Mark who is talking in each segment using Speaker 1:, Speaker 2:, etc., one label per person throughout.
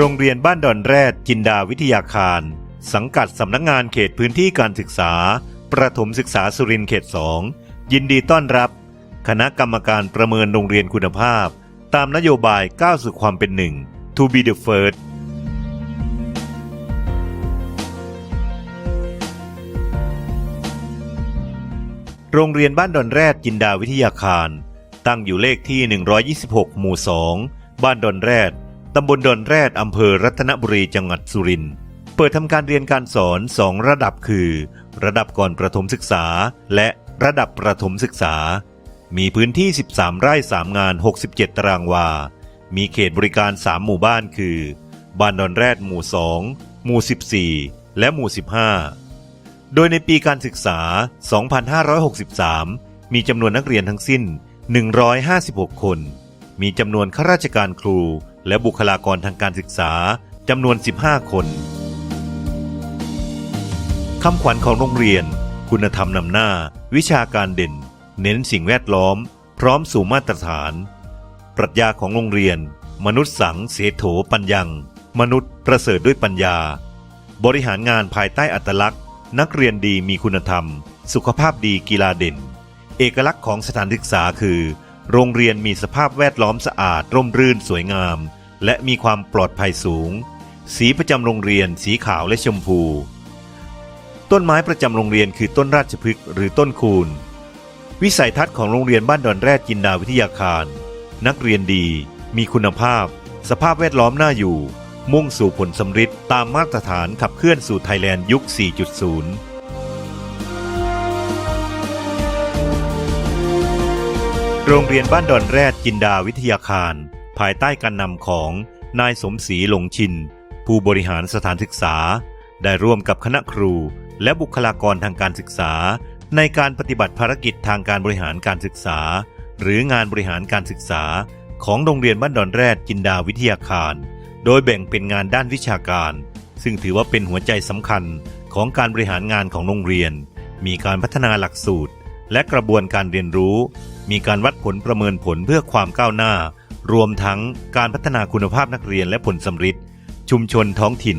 Speaker 1: โรงเรียนบ้านดอนแรดจินดาวิทยาคาร สังกัดสำนักงงานเขตพื้นที่การศึกษา ประถมศึกษาสุรินทร์เขต2ยินดีต้อนรับ คณะกรรมการประเมินโรงเรียนคุณภาพ ตามนโยบายก้าวสู่ความเป็นหนึ่ง to be the first โรงเรียนบ้านดอนแรดจินดาวิทยาคาร ตั้งอยู่เลขที่ 126 หมู่ 2 บ้านดอนแรด ตำบลดอนแรดอำเภอรัตนบุรีจังหวัดสุรินทร์เปิดทำการเรียนการสอน2ระดับคือ ระดับก่อนประถมศึกษา และระดับประถมศึกษา มีพื้นที่ 13 ไร่ 3 งาน 67 ตารางวา มีเขตบริการ 3 หมู่บ้านคือ บ้านดอนแรดหมู่ 2 หมู่ 14 และหมู่ 15 โดยในปีการศึกษา 2563 มีจำนวนนักเรียนทั้งสิ้น 156 คน มีจำนวนข้าราชการครู และบุคลากรทางการศึกษาจำนวน 15 คนคำขวัญของโรงเรียน คุณธรรมนำหน้า วิชาการเด่น เน้นสิ่งแวดล้อม พร้อมสู่มาตรฐาน ปรัชญาของโรงเรียน มนุษย์สังเสโถปัญญัง มนุษย์ประเสริฐด้วยปัญญา บริหารงานภายใต้อัตลักษณ์ นักเรียนดีมีคุณธรรม สุขภาพดีกีฬาเด่น เอกลักษณ์ของสถานศึกษาคือ โรงเรียนมีสภาพแวดล้อมสะอาดร่มรื่นสวยงาม และมีความปลอดภัยสูง สีประจำโรงเรียนสีขาวและชมพู ต้นไม้ประจำโรงเรียนคือต้นราชพฤกษ์หรือต้นคูนวิสัยทัศน์ของโรงเรียนบ้านดอนแรดจินดาวิทยาคาร นักเรียนดี มีคุณภาพ สภาพแวดล้อมน่าอยู่ มุ่งสู่ผลสำฤทธิ์ตามมาตรฐานขับเคลื่อนสู่ไทยแลนด์ยุค 4.0โรงเรียนบ้านดอนแรดจินดาวิทยาคาร ภายใต้การนำของนายสมศรีหลงชิน ผู้บริหารสถานศึกษา ได้ร่วมกับคณะครู และบุคลากรทางการศึกษา ในการปฏิบัติภารกิจทางการบริหารการศึกษา หรืองานบริหารการศึกษา ของโรงเรียนบ้านดอนแรดจินดาวิทยาคาร โดยแบ่งเป็นงานด้านวิชาการ ซึ่งถือว่าเป็นหัวใจสำคัญของการบริหารงานของโรงเรียน มีการพัฒนาหลักสูตร และกระบวนการเรียนรู้ มีการวัดผลประเมินผลเพื่อความก้าวหน้า รวมทั้งการพัฒนาคุณภาพนักเรียนและผลสำฤทธิ์ชุมชนท้องถิ่น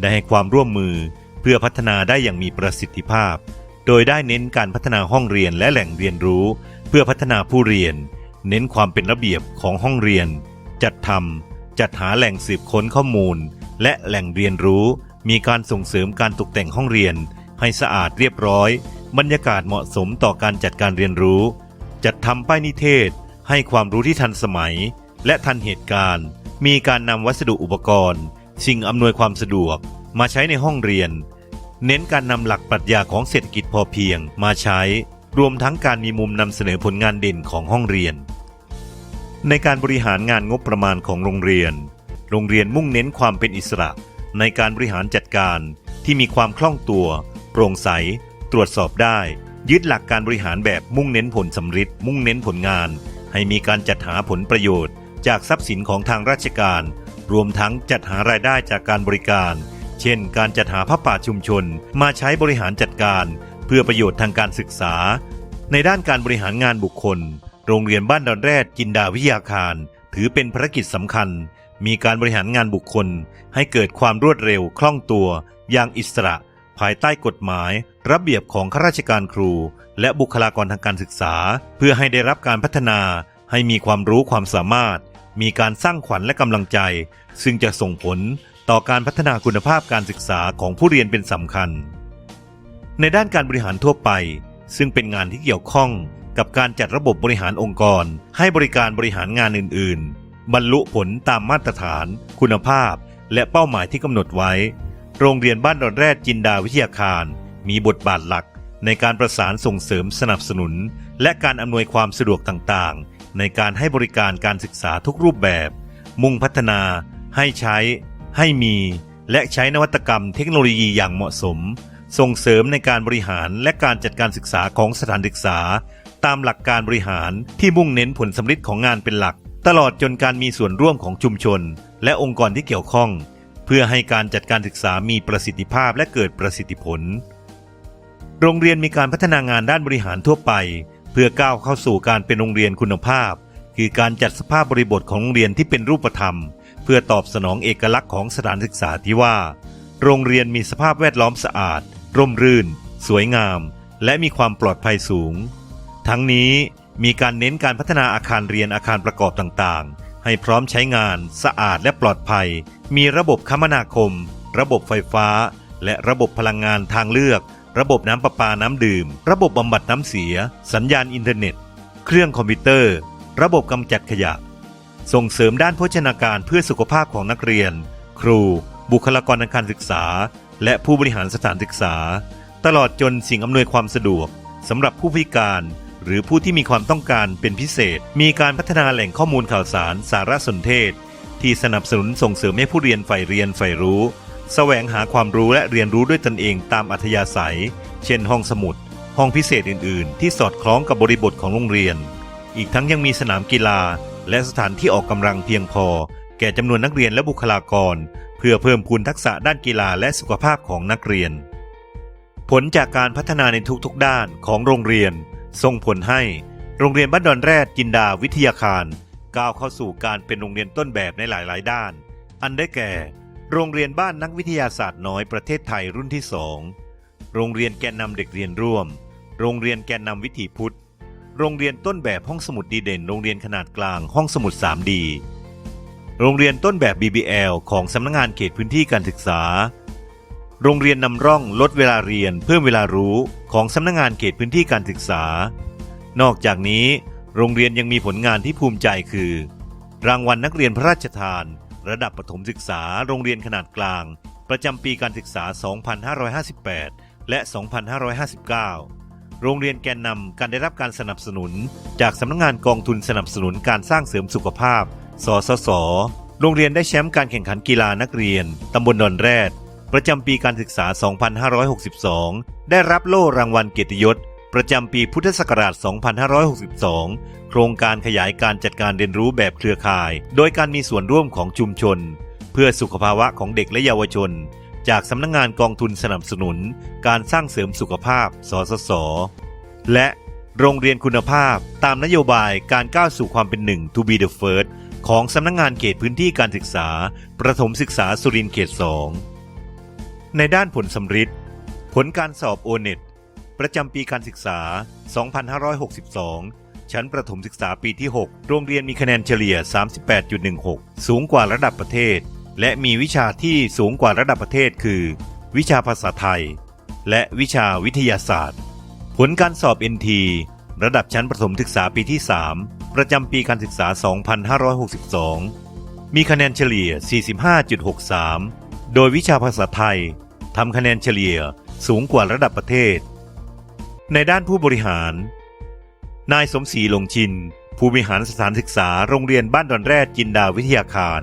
Speaker 1: ได้ให้ความร่วมมือเพื่อพัฒนาได้อย่างมีประสิทธิภาพ โดยได้เน้นการพัฒนาห้องเรียนและแหล่งเรียนรู้ เพื่อพัฒนาผู้เรียน เน้นความเป็นระเบียบของห้องเรียน จัดทำจัดหาแหล่งสืบค้นข้อมูล และแหล่งเรียนรู้ มีการส่งเสริมการตกแต่งห้องเรียน ให้สะอาดเรียบร้อย บรรยากาศเหมาะสมต่อการจัดการเรียนรู้ จัดทำป้ายนิเทศ ให้ความรู้ที่ทันสมัย และทันเหตุการณ์ มีการนำวัสดุอุปกรณ์ สิ่งอำนวยความสะดวก มาใช้ในห้องเรียน เน้นการนำหลักปรัชญาของเศรษฐกิจพอเพียงมาใช้ รวมทั้งการมีมุมนำเสนอผลงานเด่นของห้องเรียน ในการบริหารงานงบประมาณของโรงเรียน โรงเรียนมุ่งเน้นความเป็นอิสระ ในการบริหารจัดการที่มีความคล่องตัว โปร่งใส ตรวจสอบได้ ยึดหลักการบริหารแบบมุ่งเน้นผลสำฤทธิ์มุ่งเน้นผลงาน ให้มีการจัดหาผลประโยชน์ จากทรัพย์สินของทางราชการ รวมทั้งจัดหารายได้จากการบริการ เช่น การจัดหาผ้าป่าชุมชน มาใช้บริหารจัดการ เพื่อประโยชน์ทางการศึกษา ในด้านการบริหารงานบุคคล โรงเรียนบ้านดอนแรดจินดาวิทยาคาร ถือเป็นภารกิจสำคัญ มีการบริหารงานบุคคล ให้เกิดความรวดเร็วคล่องตัว อย่างอิสระ ภายใต้กฎหมาย ระเบียบของข้าราชการครู และบุคลากรทางการศึกษา เพื่อให้ได้รับการพัฒนาให้มีความรู้ความสามารถ มีการสร้างขวัญและกำลังใจ ซึ่งจะส่งผลต่อการพัฒนาคุณภาพการศึกษาของผู้เรียนเป็นสำคัญ ในด้านการบริหารทั่วไป ซึ่งเป็นงานที่เกี่ยวข้องกับการจัดระบบบริหารองค์กร ให้บริการบริหารงานอื่น ๆ บรรลุผลตามมาตรฐาน คุณภาพ และเป้าหมายที่กำหนดไว้ โรงเรียนบ้านดอนแรดจินดาวิทยาคาร มีบทบาทหลักในการประสานส่งเสริมสนับสนุน และการอำนวยความสะดวกต่างๆ ในการให้บริการการศึกษาทุกรูปแบบ มุ่งพัฒนา ให้ใช้ ให้มี และใช้นวัตกรรมเทคโนโลยีอย่างเหมาะสม ส่งเสริมในการบริหารและการจัดการศึกษาของสถานศึกษา ตามหลักการบริหารที่มุ่งเน้นผลสำฤทธิ์ของงานเป็นหลัก ตลอดจนการมีส่วนร่วมของชุมชน และองค์กรที่เกี่ยวข้อง เพื่อให้การจัดการศึกษามีประสิทธิภาพและเกิดประสิทธิผล โรงเรียนมีการพัฒนางานด้านบริหารทั่วไป เพื่อก้าวเข้าสู่การเป็นโรงเรียนคุณภาพ คือการจัดสภาพบริบทของโรงเรียนที่เป็นรูปธรรม เพื่อตอบสนองเอกลักษณ์ของสถานศึกษาที่ว่า โรงเรียนมีสภาพแวดล้อมสะอาด ร่มรื่น สวยงาม และมีความปลอดภัยสูง ทั้งนี้มีการเน้นการพัฒนาอาคารเรียนอาคารประกอบต่างๆ ให้พร้อมใช้งาน สะอาดและปลอดภัย มีระบบคมนาคม ระบบไฟฟ้า และระบบพลังงานทางเลือก ระบบน้ำประปาน้ำดื่ม ระบบบำบัดน้ำเสีย สัญญาณอินเทอร์เน็ต เครื่องคอมพิวเตอร์ ระบบกำจัดขยะ ส่งเสริมด้านโภชนาการเพื่อสุขภาพของนักเรียน ครู บุคลากรทางการศึกษา และผู้บริหารสถานศึกษา ตลอดจนสิ่งอำนวยความสะดวกสำหรับผู้พิการ หรือผู้ที่มีความต้องการเป็นพิเศษ มีการพัฒนาแหล่งข้อมูลข่าวสาร สารสนเทศ ที่สนับสนุนส่งเสริมให้ผู้เรียนใฝ่เรียนใฝ่รู้ แสวงหาความรู้และเรียนรู้ด้วยตนเองตามอัธยาศัย เช่นห้องสมุด ห้องพิเศษอื่น ๆ ที่สอดคล้องกับบริบทของโรงเรียน อีกทั้งยังมีสนามกีฬา และสถานที่ออกกำลังเพียงพอ แก่จำนวนนักเรียนและบุคลากร เพื่อเพิ่มพูนทักษะด้านกีฬาและสุขภาพของนักเรียน ผลจากการพัฒนาในทุก ๆ ด้านของโรงเรียนส่งผลให้โรงเรียนบ้านดอนแรดจินดาวิทยาคาร ก้าวเข้าสู่การเป็นโรงเรียนต้นแบบในหลาย ๆ ด้าน อันได้แก่ โรงเรียนบ้านนักวิทยาศาสตร์น้อยประเทศไทยรุ่นที่สองโรงเรียนแกนนำเด็กเรียนร่วม โรงเรียนแกนนำวิถีพุทธ โรงเรียนต้นแบบห้องสมุดดีเด่น โรงเรียนขนาดกลางห้องสมุด 3D โรงเรียนต้นแบบ BBL ของสำนักงงานเขตพื้นที่การศึกษา โรงเรียนนำร่องลดเวลาเรียนเพิ่มเวลารู้ของสำนักงงานเขตพื้นที่การศึกษา นอกจากนี้ โรงเรียนยังมีผลงานที่ภูมิใจคือ รางวัลนักเรียนพระราชทาน ระดับประถมศึกษาโรงเรียนขนาดกลาง ประจำปีการศึกษา 2558 และ 2559 โรงเรียนแกนนำการได้รับการสนับสนุน จากสำนักงงานกองทุนสนับสนุนการสร้างเสริมสุขภาพ สสส โรงเรียนได้แชมป์การแข่งขันกีฬานักเรียนตำบลดอนแรด ประจำปีการศึกษา 2562 ได้รับโล่รางวัลเกียรติยศ ประจำปีพุทธศักราช 2562 โครงการขยายการจัดการเรียนรู้แบบเครือข่าย โดยการมีส่วนร่วมของชุมชน เพื่อสุขภาวะของเด็กและเยาวชน จากสำนักงงานกองทุนสนับสนุน การสร้างเสริมสุขภาพ สสส และโรงเรียนคุณภาพตามนโยบายการก้าวสู่ความเป็นหนึ่ง to be the first ของสำนักงงานเขตพื้นที่การศึกษา ประถมศึกษาสุรินทร์เขต 2 ในด้านผลสำฤทธิ์ผลการสอบโอเน็ตประจำปีการศึกษา 2562 ชั้นประถมศึกษาปีที่ 6 โรงเรียนมีคะแนนเฉลี่ย 38.16 สูงกว่าระดับประเทศ และมีวิชาที่สูงกว่าระดับประเทศคือ วิชาภาษาไทย และวิชาวิทยาศาสตร์ ผลการสอบ NT ระดับชั้นประถมศึกษาปีที่ 3 ประจำปีการศึกษา 2562 มีคะแนนเฉลี่ย 45.63 โดยวิชาภาษาไทยทำคะแนนเฉลี่ยสูงกว่าระดับประเทศ ในด้านผู้บริหาร นายสมศรีหลงชิน ผู้บริหารสถานศึกษาโรงเรียนบ้านดอนแรดจินดาวิทยาคาร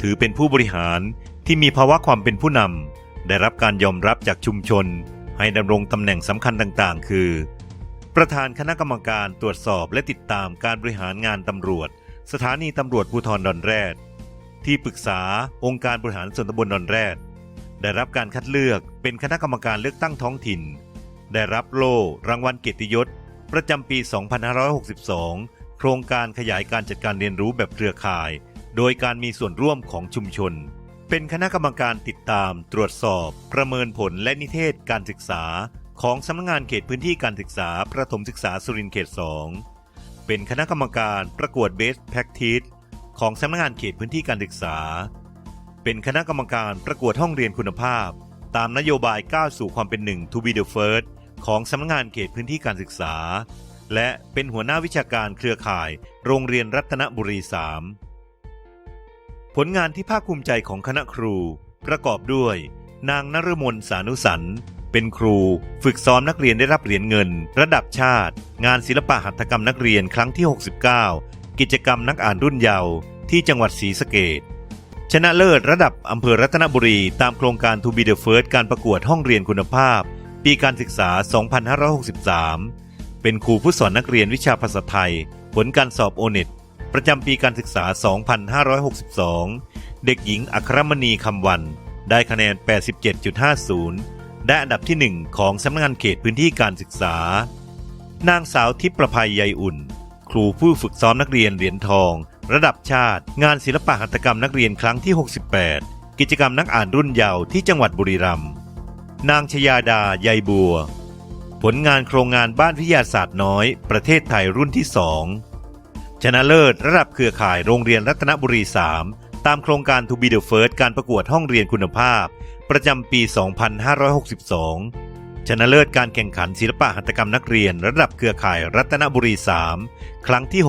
Speaker 1: ถือเป็นผู้บริหารที่มีภาวะความเป็นผู้นำได้รับการยอมรับจากชุมชน ให้ดำรงตำแหน่งสำคัญต่างๆ คือ ประธานคณะกรรมการตรวจสอบและติดตามการบริหารงานตำรวจ สถานีตำรวจภูธรดอนแรดที่ปรึกษาองค์การบริหารส่วนตำบลดอนแรดได้รับการคัดเลือกเป็นคณะกรรมการเลือกตั้งท้องถิ่น ได้รับโล่รางวัลเกียรติยศ ประจำปี 2562 โครงการขยายการจัดการเรียนรู้แบบเครือข่าย โดยการมีส่วนร่วมของชุมชน เป็นคณะกรรมการติดตาม ตรวจสอบ ประเมินผลและนิเทศการศึกษา ของสำนักงานเขตพื้นที่การศึกษา ประถมศึกษาสุรินทร์เขต 2 เป็นคณะกรรมการประกวด Best Practice ของสำนักงานเขตพื้นที่การศึกษา เป็นคณะกรรมการประกวดห้องเรียนคุณภาพ ตามนโยบายก้าวสู่ความเป็นหนึ่ง to be the first ของสำนักงานเขตพื้นที่การศึกษา และเป็นหัวหน้าวิชาการเครือข่าย โรงเรียนรัตนบุรี3ผลงานที่ภาคภูมิใจของคณะครู ประกอบด้วย นางนฤมลสานุสันเป็นครูฝึกซ้อมนักเรียนได้รับเหรียญเงิน ระดับชาติ งานศิลปะหัตถกรรมนักเรียนครั้งที่ 69 กิจกรรมนักอ่านรุ่นเยาว์ที่จังหวัดศรีสะเกษชนะเลิศระดับอำเภอรัตนบุรี ตามโครงการ To be the first การประกวดห้องเรียนคุณภาพ ปีการศึกษา 2563 เป็นครูผู้สอนนักเรียนวิชาภาษาไทย ผลการสอบโอเน็ตประจำปีการศึกษา 2562 เด็กหญิงอัครมณีคำวัน ได้คะแนน 87.50 ได้อันดับที่ 1 ของสำนักงานเขตพื้นที่การศึกษา นางสาวทิพประภัยใยอุ่น ครูผู้ฝึกซ้อมนักเรียนเหรียญทอง ระดับชาติ งานศิลปะหัตถกรรมนักเรียนครั้งที่ 68 กิจกรรมนักอ่านรุ่นเยาว์ที่จังหวัดบุรีรัมย์ นางชยาดาใยบัว ผลงานโครงงานบ้านวิทยาศาสตร์น้อย ประเทศไทยรุ่นที่2ชนะเลิศระดับเครือข่ายโรงเรียนรัตนบุรี 3 ตามโครงการ To be the first การประกวดห้องเรียนคุณภาพ ประจำปี 2562 ชนะเลิศการแข่งขันศิลปะหัตถกรรมนักเรียน ระดับเครือข่ายรัตนบุรี 3 ครั้งที่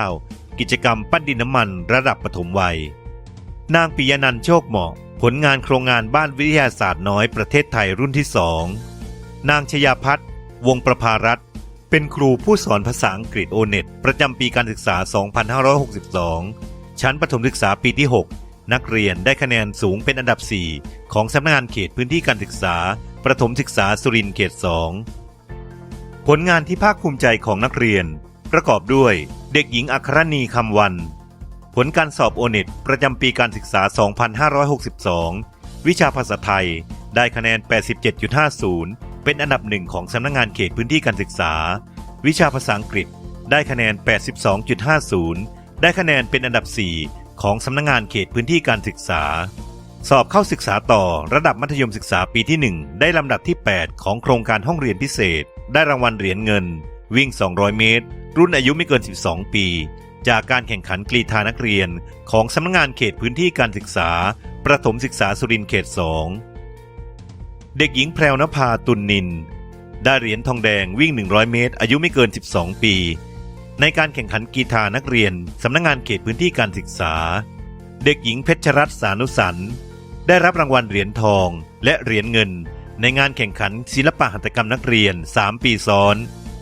Speaker 1: 69 กิจกรรมปั้นดินน้ำมันระดับปฐมวัย นางปิยนันโชคเหมาะ ผลงานโครงงานบ้านวิทยาศาสตร์น้อยประเทศไทยรุ่นที่สองนางชยาพัฒน์วงประภารัตน์เป็นครูผู้สอนภาษาอังกฤษโอเน็ตประจำปีการศึกษา 2562 ชั้นประถมศึกษาปีที่ 6 นักเรียนได้คะแนนสูงเป็นอันดับ 4 ของสำนักงานเขตพื้นที่การศึกษา ประถมศึกษาสุรินทร์เขต 2 ผลงานที่ภาคภูมิใจของนักเรียน ประกอบด้วย เด็กหญิงอัครณีคำวัน ผลการสอบโอเน็ตประจำปีการศึกษา 2562 วิชาภาษาไทย ได้คะแนน 87.50 เป็นอันดับหนึ่งของสำนักงงานเขตพื้นที่การศึกษา วิชาภาษาอังกฤษ ได้คะแนน 82.50 ได้คะแนนเป็นอันดับ 4 ของสำนักงงานเขตพื้นที่การศึกษา สอบเข้าศึกษาต่อระดับมัธยมศึกษาปีที่ 1 ได้ลำดับที่ 8 ของโครงการห้องเรียนพิเศษ ได้รางวัลเหรียญเงิน วิ่ง 200 เมตร รุ่นอายุไม่เกิน 12 ปี จากการแข่งขันกรีธานักเรียนของสำนักงานเขตพื้นที่การศึกษา ประถมศึกษาสุรินทร์เขต2เด็กหญิงแพรวนภาตุลนิน ได้เหรียญทองแดงวิ่ง 100 เมตร อายุไม่เกิน 12 ปี ในการแข่งขันกีฬานักเรียนสำนักงานเขตพื้นที่การศึกษา เด็กหญิงเพชรรัตน์สานุสันได้รับรางวัลเหรียญทองและเหรียญเงิน ในงานแข่งขันศิลปะหัตถกรรมนักเรียน 3 ปีซ้อน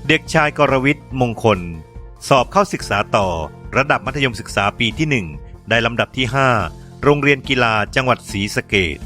Speaker 1: เด็กชายกรวิทย์มงคล สอบเข้าศึกษาต่อ ระดับมัธยมศึกษาปีที่ 1 ได้ลำดับที่ 5 โรงเรียนกีฬาจังหวัดศรีสะเกษ